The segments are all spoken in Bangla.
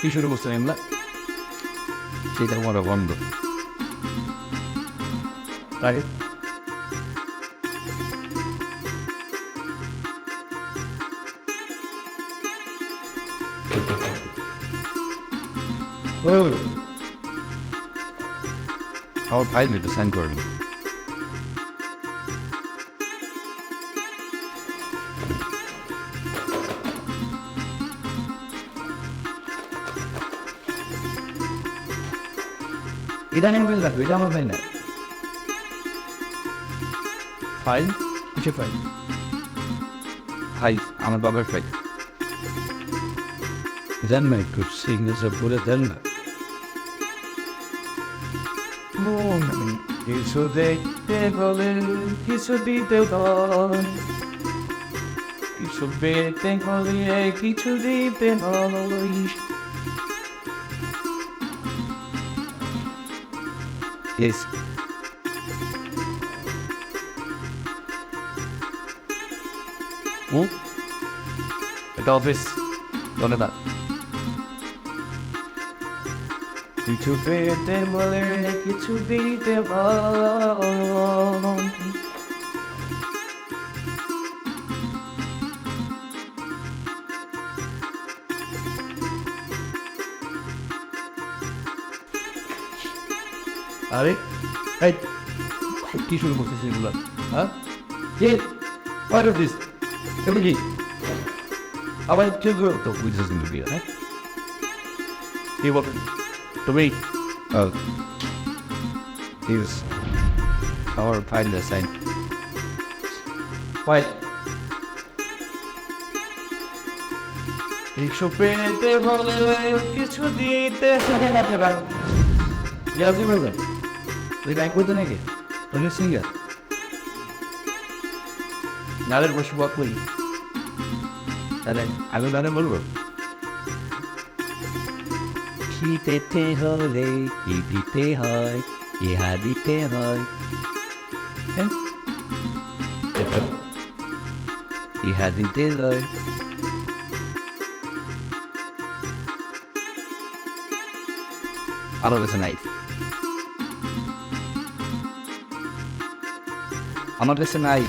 কি শুরু করছেন এমলা সেটা আমার বন্ধ তাই আমার ভাই একটু সাইন করবেন ইদানিং বিল রাখবে এটা আমার ফাইল না ফাইল কিসের ফাইল ফাইল আমার বাবার ফাইল দেন না একটু সিগনেচার করে দেন না কিছু দেখতে বলে কিছু দিতে হয় কিছু পেতে হলে কিছু দিতে হয় Yes. ¿Mm? Head office. ¿Dónde that. You too big devil, you too big devil. আরে এই কি শুরু করতেছিস এগুলো? হ্যাঁ? হোয়াট অফ দিস এগুলো কি? আবার কেউ তো বুঝতেছিস কিন্তু বিয়ে হ্যাঁ? কি বলবেন তুমি? ইউজ আমার ফাইল সাইন ফাইল কিছু পেতে বলে কিছু দিতে Ya আপনি বলবেন তুই ব্যাংক করতে নাকি তুমি সিঙ্গার নাদের বসে বক করি তাহলে আমি তাহলে বলব কি পেতে হলে কি দিতে হয় ইহা দিতে হয় হ্যাঁ ইহা দিতে হয় আরও কাছে নাই আমার কাছে নাই।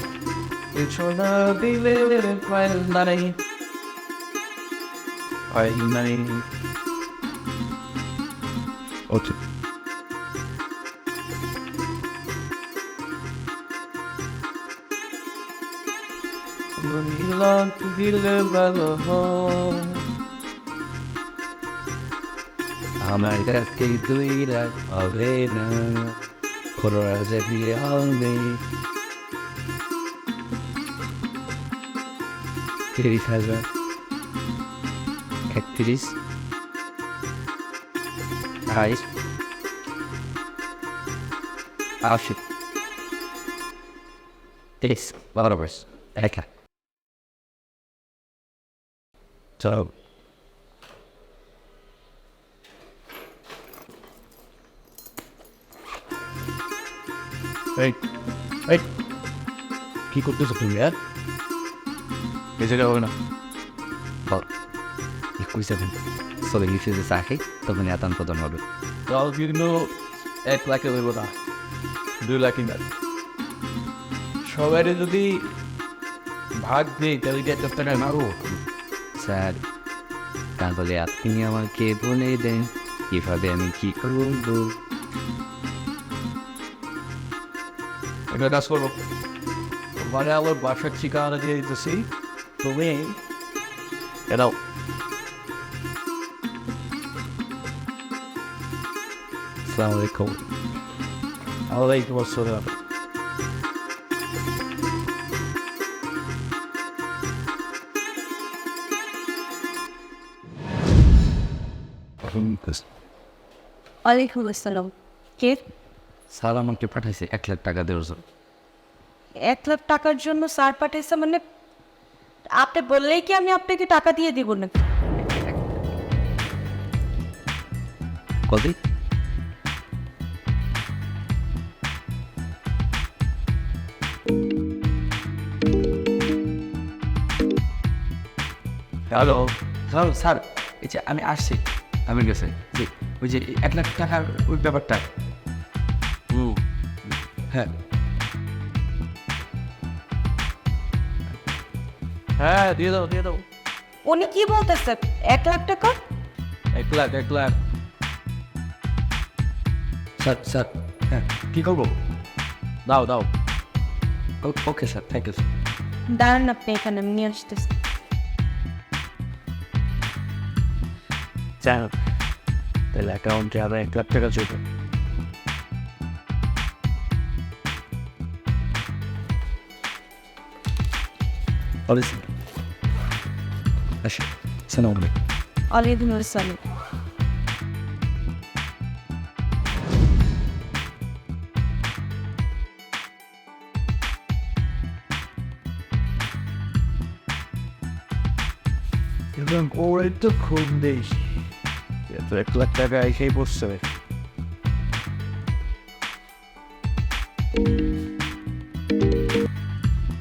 ওকে লাখ দিলে ভালো আমার কাছে দুই লাখ হবে না। খোলা দিয়ে হবে তিরিশ হাজার। একত্রিশ। আড়াইশ আশি তিরিশ। বারো বয়স। একা চলো এই এই। কি করতেছো তুমি হ্যাঁ? জায়গা হবে না। বল একুশ তখন এতান প্রদান হবে তাও কিন্তু এক লাখে হইব না দুই লাখই না সবাই যদি ভাগ দিই তাহলে কি একটা টাকা মারবো স্যার তাহলে আপনি আমাকে বলে দেন কীভাবে আমি কি করব একটা কাজ করব মানে আমার বাসার ঠিকানা দিয়ে দিতেছি তুমি এটাও আসসালামু আলাইকুম আলাইকুম আসসালাম ওয়ালাইকুম আসসালাম। কে? স্যার আমাকে পাঠাইছে এক লাখ টাকা দেওয়ার জন্য। এক লাখ টাকার জন্য স্যার পাঠাইছে মানে আপনি বললেই কি আমি আপনাকে টাকা দিয়ে দিব না? কদিন হ্যালো স্যার স্যার এই যে আমি আসছি। আমি কাছে যে ওই যে এক লাখ টাকার ওই ব্যাপারটা। হুম। হ্যাঁ। হ্যাঁ দিয়ে দাও দিয়ে দাও। উনি কি বলতেছে? এক লাখ টাকা? এক লাখ এক লাখ। স্যার স্যার হ্যাঁ কী করব? দাও দাও। ওকে স্যার থ্যাংক ইউ দাঁড়ান আপনি এখানে আমি নিয়ে আসতেছি। স্যার তাহলে অ্যাকাউন্টে আরও এক লাখ টাকা চলবে Olha Você não, bem. ওয়ালাইকুম আসসালাম। এবং ওরাই তো খুব বেশি এত এক লাখ টাকা এসেই বসছে।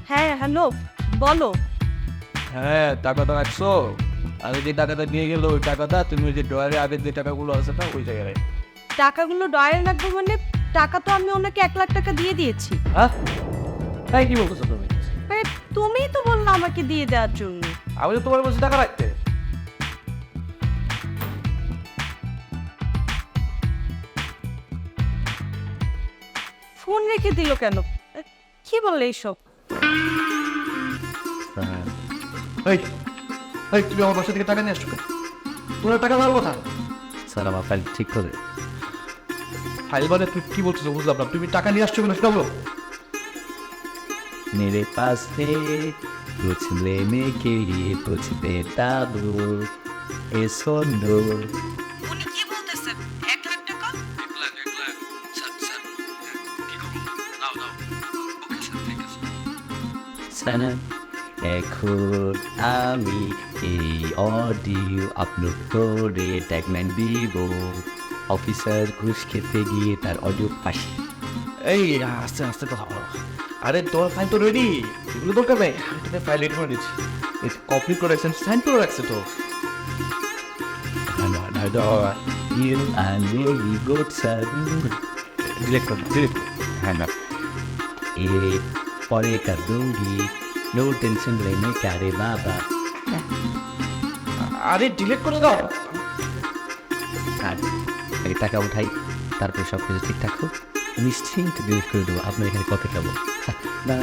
হ্যাঁ হ্যালো বলো। হ্যাঁ টাকাটা রাখছো? আমি যে টাকাটা নিয়ে গেলো ওই টাকাটা তুমি ওই যে ডয়ারে আগের যে টাকাগুলো আছে না ওই জায়গায় টাকাগুলো ডয়ারে রাখব মানে টাকা তো আমি ওনাকে এক লাখ টাকা দিয়ে দিয়েছি। হ্যাঁ? তাই কি বলতেছো তুমি? মানে তুমিই তো বলল আমাকে দিয়ে দেওয়ার জন্য। আমি তো তোমার বলছি টাকা রাখতে। ফোন রেখে দিল কেন? কি বললে এইসব? এই এই তুমি আমার বাসা থেকে টাকা নিয়ে আসছো কেন? তোমার টাকা দেওয়ার কথা স্যার আমার ফাইল ঠিক করে ফাইল মানে তুমি কি বলছো বুঝলাম না তুমি টাকা নিয়ে আসছো কেন সেটা বলো मेरे पास है कुछ लेने के लिए कुछ देता दो ए सुनो উনি কি বলতেছে এক লাখ টাকা সানা এখন আমি এই অডিও আপলোড করে ট্যাগম্যান দিব। অফিসার ঘুষ খেতে গিয়ে তার অডিও পাশে এই আস্তে আস্তে কথা বলো। আরে তোর ফাইল তো রেডি এগুলো দরকার নেই। আমি ফাইল রেডি করে দিচ্ছি। কপি করে করেছেন সাইন করে রাখছে তো। You are very good, sir. ডিলেক্ট কর ডিলেক্ট হ্যাঁ না। এ পরে একটা দৌড়ি? নো টেনশন লেনে কারে বাবা আরে ডিলিট করে দাও। আর টাকা উঠাই তারপর সব কিছু ঠিকঠাক হোক। নিশ্চিন্ত ডিলিট করে দেবো। আপনার এখানে কত খাব না